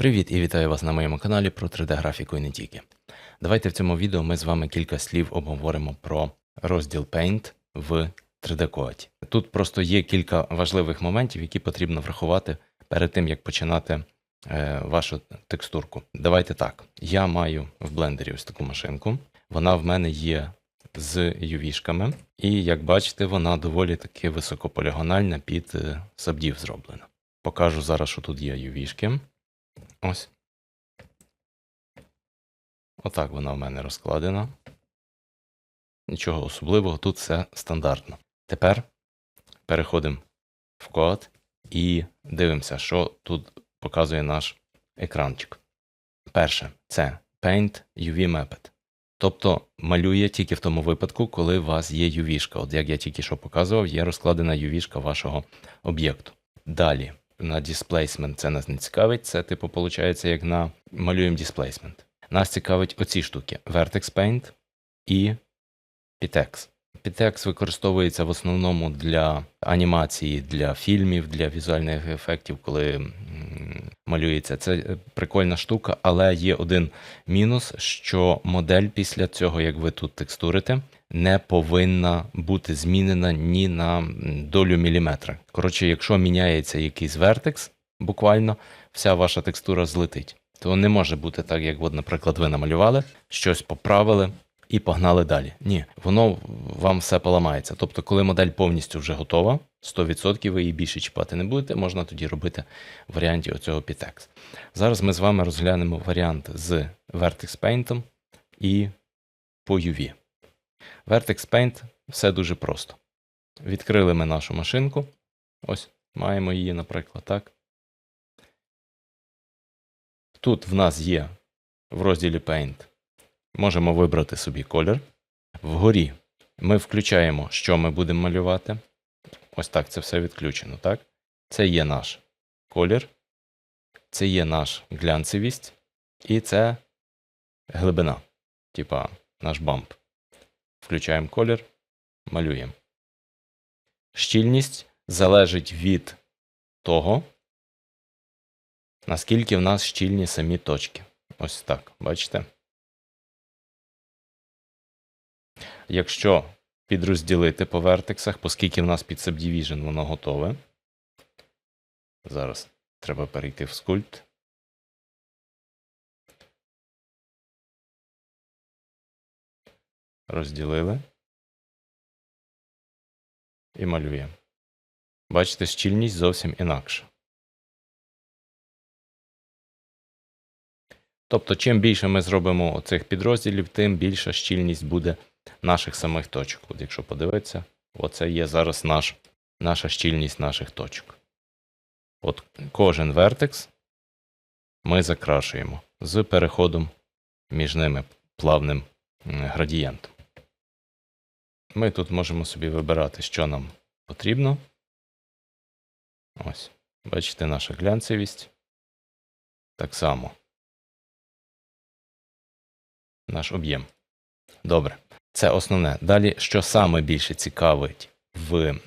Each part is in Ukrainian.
Привіт і вітаю вас на моєму каналі про 3D-графіку і не тільки. Давайте в цьому відео ми з вами кілька слів обговоримо про розділ Paint в 3D Coat. Тут просто є кілька важливих моментів, які потрібно врахувати перед тим, як починати е, вашу текстурку. Давайте так. Я маю в блендері ось таку машинку. Вона в мене є з UV-шками, і як бачите, вона доволі таки високополігональна під е, сабдів зроблена. Покажу зараз, що тут є UV-шки. Ось. Отак вона в мене розкладена. Нічого особливого, тут все стандартно. Тепер переходимо в код і дивимося, що тут показує наш екранчик. Перше це Paint UV Mapped. Тобто малює тільки в тому випадку, коли у вас є UV-шка. От як я тільки що показував, є розкладена UV-шка вашого об'єкту. Далі на displacement це нас не цікавить. Це, типу, виходить, як на малюємо displacement. Нас цікавить оці штуки: Vertex Paint і Pitex. Pitex використовується в основному для анімації, для фільмів, для візуальних ефектів, коли малюється. Це е, прикольна штука, але є один мінус, що модель після цього, як ви тут текстурите, не повинна бути змінена ні на долю міліметра. Коротше, якщо міняється якийсь вертекс, буквально вся ваша текстура злетить. То не може бути так, як, от, наприклад, ви намалювали, щось поправили і погнали далі. Ні, воно вам все поламається. Тобто, коли модель повністю вже готова, 100% ви її більше чіпати не будете, можна тоді робити варіанті оцього Pitex. Зараз ми з вами розглянемо варіант з Vertex Paint і по UV. Vertex Paint все дуже просто. Відкрили ми нашу машинку. Ось, маємо її, наприклад, так. Тут в нас є в розділі Paint. Можемо вибрати собі колір. Вгорі ми включаємо, що ми будемо малювати. Ось так це все відключено, так? Це є наш колір, це є наш глянцевість, і це глибина, типа наш бамп. Включаємо колір, малюємо. Щільність залежить від того, наскільки в нас щільні самі точки. Ось так, бачите? Якщо підрозділити по вертексах, оскільки в нас під Subdivision воно готове. Зараз треба перейти в скульпт. Розділили. І малюємо. Бачите, щільність зовсім інакша. Тобто, чим більше ми зробимо оцих підрозділів, тим більша щільність буде наших самих точок. От якщо подивитися, оце є зараз наш, наша щільність наших точок. От кожен вертекс ми закрашуємо з переходом між ними плавним градієнтом. Ми тут можемо собі вибирати, що нам потрібно. Ось, бачите, наша глянцевість. Так само. Наш об'єм. Добре. Це основне. Далі, що саме більше цікавить в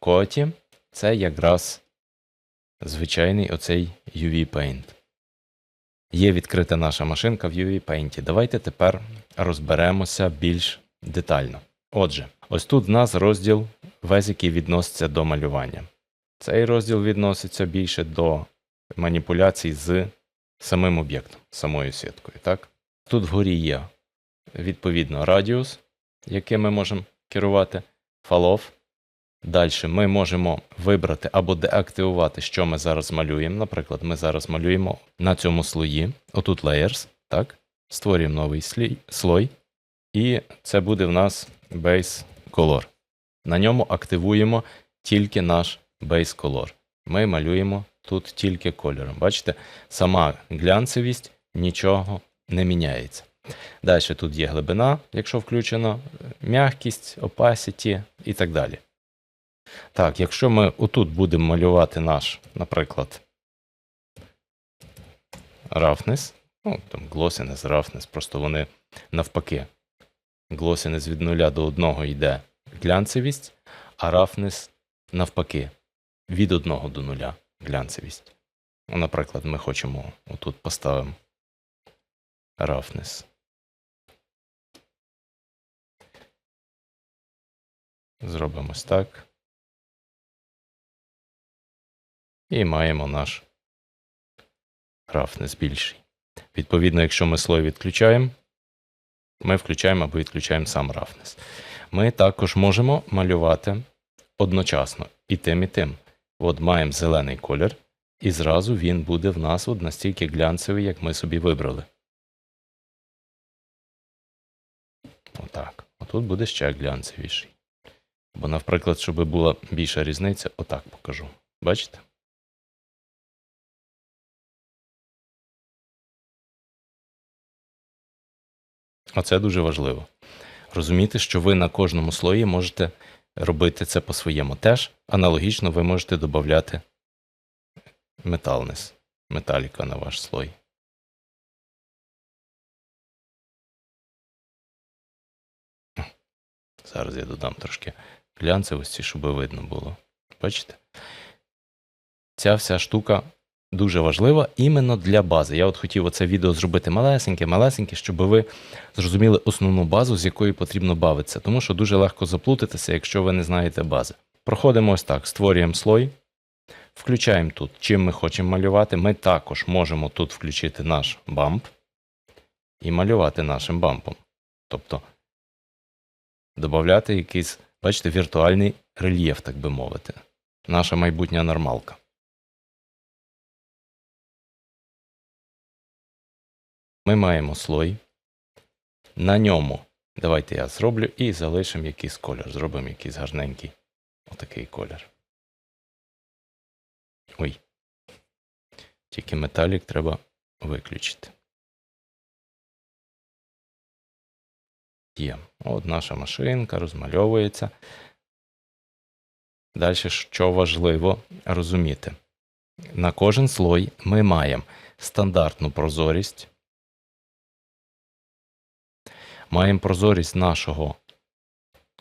коті, це якраз звичайний оцей UV Paint. Є відкрита наша машинка в UV Paint. Давайте тепер розберемося більш детально. Отже, ось тут в нас розділ, весь який відноситься до малювання. Цей розділ відноситься більше до маніпуляцій з самим об'єктом, самою сіткою. Так? Тут вгорі є відповідно радіус, яким ми можемо керувати, fall-off. Далі ми можемо вибрати або деактивувати, що ми зараз малюємо. Наприклад, ми зараз малюємо на цьому слої, отут layers, так? створюємо новий слій, слой, і це буде в нас base color. На ньому активуємо тільки наш base color. Ми малюємо тут тільки кольором. Бачите, сама глянцевість нічого не міняється. Далі тут є глибина, якщо включено, м'якість, opacity і так далі. Так, якщо ми отут будемо малювати наш, наприклад, roughness, ну, там glossiness, roughness, просто вони навпаки. Glossiness від 0 до 1 йде глянцевість, а roughness навпаки від 1 до 0 глянцевість. Ну, Наприклад, ми хочемо отут поставимо roughness. Зробимо ось так. І маємо наш roughness більший. Відповідно, якщо ми слой відключаємо, ми включаємо або відключаємо сам roughness. Ми також можемо малювати одночасно і тим, і тим. От маємо зелений колір, і зразу він буде в нас от настільки глянцевий, як ми собі вибрали. Отак. Отут буде ще глянцевіший. Бо, наприклад, щоб була більша різниця, отак покажу. Бачите? Оце дуже важливо. Розуміти, що ви на кожному слої можете робити це по-своєму. Теж аналогічно ви можете додати металнес, металіка на ваш слой. Зараз я додам трошки глянцевості, щоб видно було. Бачите? Ця вся штука дуже важлива іменно для бази. Я от хотів оце відео зробити малесеньке, малесеньке, щоб ви зрозуміли основну базу, з якою потрібно бавитися. Тому що дуже легко заплутатися, якщо ви не знаєте бази. Проходимо ось так: створюємо слой, включаємо тут, чим ми хочемо малювати. Ми також можемо тут включити наш бамп і малювати нашим бампом. Тобто додати якийсь, бачите, віртуальний рельєф, так би мовити. Наша майбутня нормалка. Ми маємо слой. На ньому. Давайте я зроблю і залишимо якийсь колір. Зробимо якийсь гарненький отакий колір. Ой. Тільки металік треба виключити. Є. От наша машинка розмальовується. Далі, що важливо розуміти, на кожен слой ми маємо стандартну прозорість. Маємо прозорість нашого,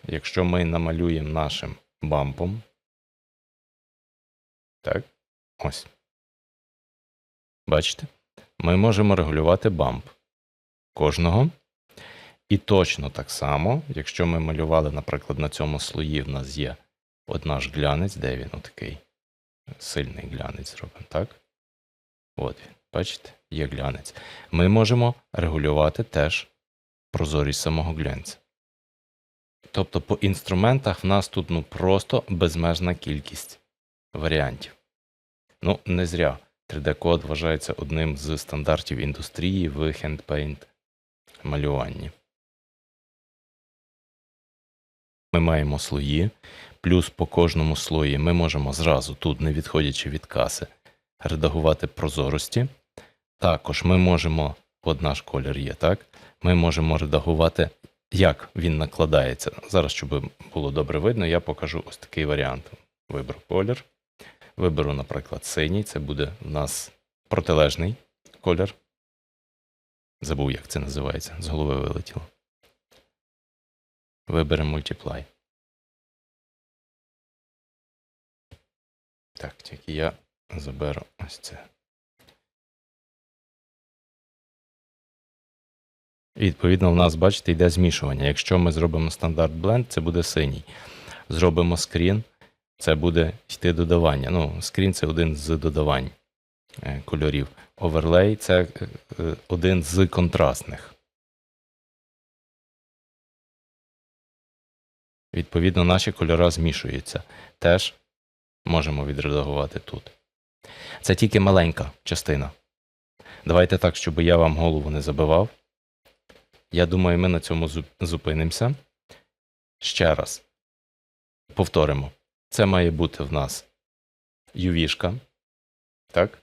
якщо ми намалюємо нашим бампом. Так, ось. Бачите? Ми можемо регулювати бамп кожного. І точно так само, якщо ми малювали, наприклад, на цьому слої в нас є от наш глянець, де він отакий сильний глянець зробимо, так? От він, бачите, є глянець. Ми можемо регулювати теж прозорість самого глянця. Тобто по інструментах в нас тут ну просто безмежна кількість варіантів. Ну, не зря 3D-код вважається одним з стандартів індустрії в хендпейнт малюванні. Ми маємо слої, плюс по кожному слої ми можемо зразу, тут, не відходячи від каси, редагувати прозорості. Також ми можемо, от наш колір є, так? Ми можемо редагувати, як він накладається. Зараз, щоб було добре видно, я покажу ось такий варіант. Виберу колір. Виберу, наприклад, синій, це буде в нас протилежний колір. Забув, як це називається, з голови вилетіло. Виберемо Multiply. Так, тільки я заберу ось це. Відповідно, в нас, бачите, йде змішування. Якщо ми зробимо стандарт бленд, це буде синій. Зробимо скрін, це буде йти додавання. Ну, скрін це один з додавань е, кольорів. Оверлей це е, один з контрастних. Відповідно, наші кольори змішуються. Теж можемо відредагувати тут. Це тільки маленька частина. Давайте так, щоб я вам голову не забивав. Я думаю, ми на цьому зупинимося. Ще раз повторимо. Це має бути в нас UV-шка. Так?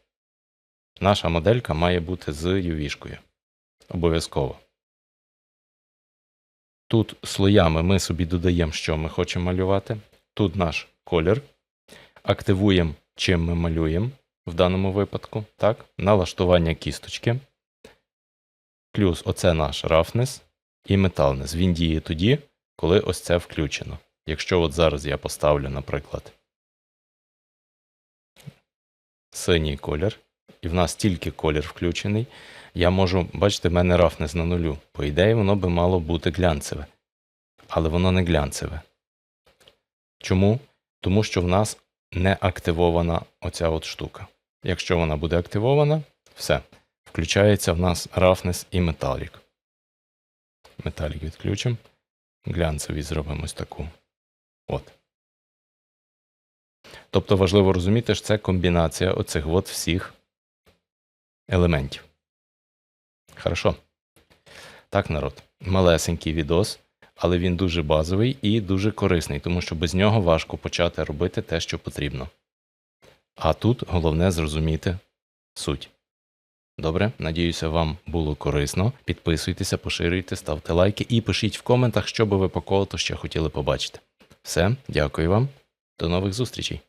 Наша моделька має бути з UV-шкою. Обов'язково. Тут слоями ми собі додаємо, що ми хочемо малювати. Тут наш колір. Активуємо, чим ми малюємо в даному випадку. Так? Налаштування кісточки. Плюс оце наш roughness і metalness. Він діє тоді, коли ось це включено. Якщо от зараз я поставлю, наприклад, синій колір, і в нас тільки колір включений, я можу, бачите, в мене рафнес на нулю. По ідеї, воно би мало бути глянцеве. Але воно не глянцеве. Чому? Тому що в нас не активована оця от штука. Якщо вона буде активована, все. Включається в нас рафнес і металік. Металік відключимо. Глянцеві зробимо ось таку. От. Тобто важливо розуміти, що це комбінація оцих от всіх елементів. Хорошо. Так, народ. Малесенький відос, але він дуже базовий і дуже корисний, тому що без нього важко почати робити те, що потрібно. А тут головне зрозуміти суть. Добре, надіюся, вам було корисно. Підписуйтеся, поширюйте, ставте лайки і пишіть в коментах, що би ви по колоту ще хотіли побачити. Все, дякую вам. До нових зустрічей!